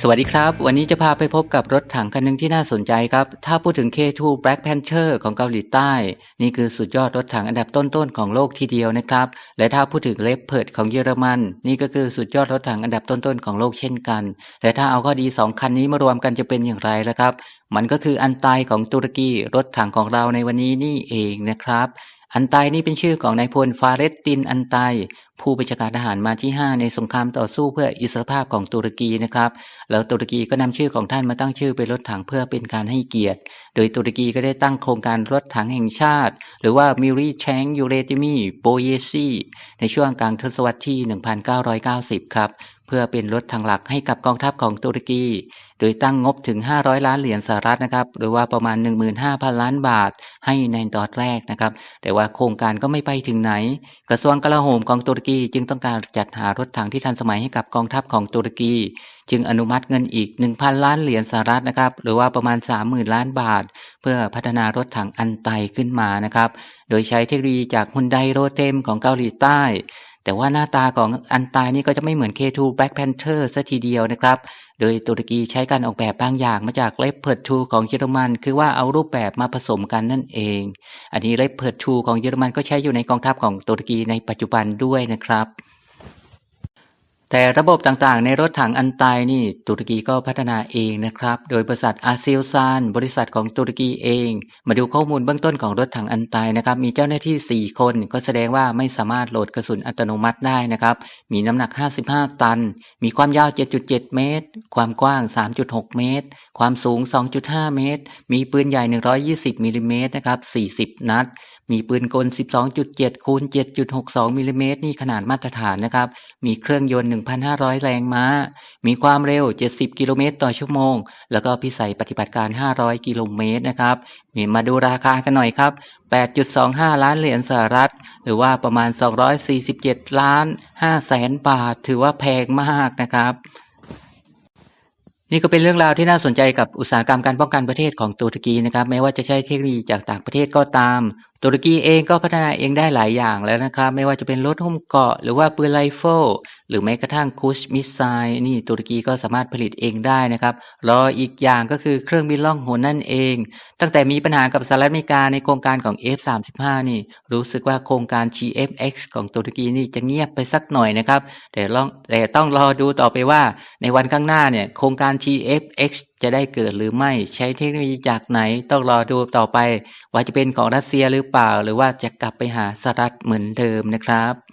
สวัสดีครับ วันนี้จะพาไปพบกับรถถังคันหนึงที่น่าสนใจครับ ถ้าพูดถึง K2 Black Panther ของเกาหลีใต้ นี่คือสุดยอดรถถังอันดับต้นๆของโลกทีเดียวนะครับ และถ้าพูดถึง Leopard ของเยอรมัน นี่ก็คือสุดยอดรถถังอันดับต้นๆของโลกเช่นกัน และถ้าเอาข้อดี 2 คันนี้มารวมกันจะเป็นอย่างไรล่ะครับ มันก็คืออันตายของตุรกีรถถังของเราในวันนี้นี่เองนะครับ อันไตนี่เป็นชื่อของนายพลฟาเรตตินอันไต ผู้บัญชาการทหารมาที่ 5 ในสงครามต่อสู้เพื่ออิสรภาพของตุรกีนะครับ แล้วตุรกีก็นำชื่อของท่านมาตั้งชื่อเป็นรถถังเพื่อเป็นการให้เกียรติ โดยตุรกีก็ได้ตั้งโครงการรถถังแห่งชาติ หรือว่ามิริแชงยูเรติมีโบเยซีในช่วงกลางทศวรรษที่ 1990 ครับ เพื่อเป็นรถถังหลักให้กับกองทัพของตุรกี โดยตั้งงบถึง 500 ล้านเหรียญสหรัฐนะครับ หรือว่าประมาณ 15,000 ล้านบาท ให้ในตอนแรกนะครับ แต่ว่าโครงการก็ไม่ไปถึงไหน กระทรวงกลาโหมของตุรกีจึงต้องการจัดหารถถังที่ทันสมัยให้กับกองทัพของตุรกี จึงอนุมัติเงินอีก 1,000 ล้านเหรียญสหรัฐนะครับ หรือว่าประมาณ 30,000 ล้านบาท เพื่อพัฒนารถถังอันไตขึ้นมานะครับ โดยใช้เทคโนโลยีจากฮุนไดโรเตมของเกาหลีใต้ แต่ว่าหน้าตาของอันตายนี่ก็จะไม่เหมือน K2 Black Panther ซะทีเดียวนะครับ โดยตุรกีใช้การออกแบบบางอย่างมาจาก Leopard 2ของเยอรมัน คือว่าเอารูปแบบมาผสมกันนั่นเอง อันนี้ Leopard 2ของเยอรมันก็ใช้อยู่ในกองทัพของตุรกีในปัจจุบันด้วยนะครับ แต่ระบบต่างๆ ในรถถังอันตายนี่ตุรกีก็พัฒนาเองนะครับ โดยบริษัทอาซิลซาน บริษัทของตุรกีเอง มาดูข้อมูลเบื้องต้นของรถถังอันตายนะครับ มีเจ้าหน้าที่ 4 คน ก็แสดงว่าไม่สามารถโหลดกระสุนอัตโนมัติได้นะครับ มีน้ำหนัก 55 ตัน มีความยาว 7.7 เมตร ความกว้าง 3.6 เมตร ความสูง 2.5 เมตร มีปืนใหญ่ 120มิลลิเมตรนะครับ 40 นัดมีปืนกล 12.7คูณ7.62มิลลิเมตรนี่ขนาดมาตรฐานนะครับ มีเครื่องยนต์1,500 แรงม้า มีความเร็ว 70 กิโลเมตรต่อชั่วโมง แล้วก็พิสัยปฏิบัติการ 500 กิโลเมตรนะครับ มีมาดูราคากันหน่อยครับ 8.25 ล้านเหรียญสหรัฐ หรือว่าประมาณ 247 ล้าน5แสนบาท ถือว่าแพงมากนะครับนี่ก็เป็นเรื่องราวที่น่าสนใจกับอุตสาหกรรมการป้องกันประเทศของตุรกีนะครับ แม้ว่าจะใช้เทคโนโลยีจากต่างประเทศก็ตามตุรกีเองก็พัฒนาเองได้หลายอย่างแล้วนะครับ ไม่ว่าจะเป็นรถหุ้มเกราะ หรือว่าปืนไรเฟิลหรือแม้กระทั่งคูชมิสไซล์นี่ตุรกีก็สามารถผลิตเองได้นะครับ รออีกอย่างก็คือเครื่องบินล่องหนนั่นเอง ตั้งแต่มีปัญหากับสหรัฐอเมริกาในโครงการของ F35 นี่ รู้สึกว่าโครงการ GFX ของตุรกีนี่จะเงียบไปสักหน่อยนะครับแต่ลองแต่ต้องรอดูต่อไปว่าในวันข้างหน้าเนี่ยโครงการ GFX จะได้เกิดหรือไม่ใช้เทคโนโลยีจากไหน ต้องรอดูต่อไป ว่าจะเป็นของรัสเซียหรือเปล่า หรือว่าจะกลับไปหาสหรัฐเหมือนเดิมนะครับ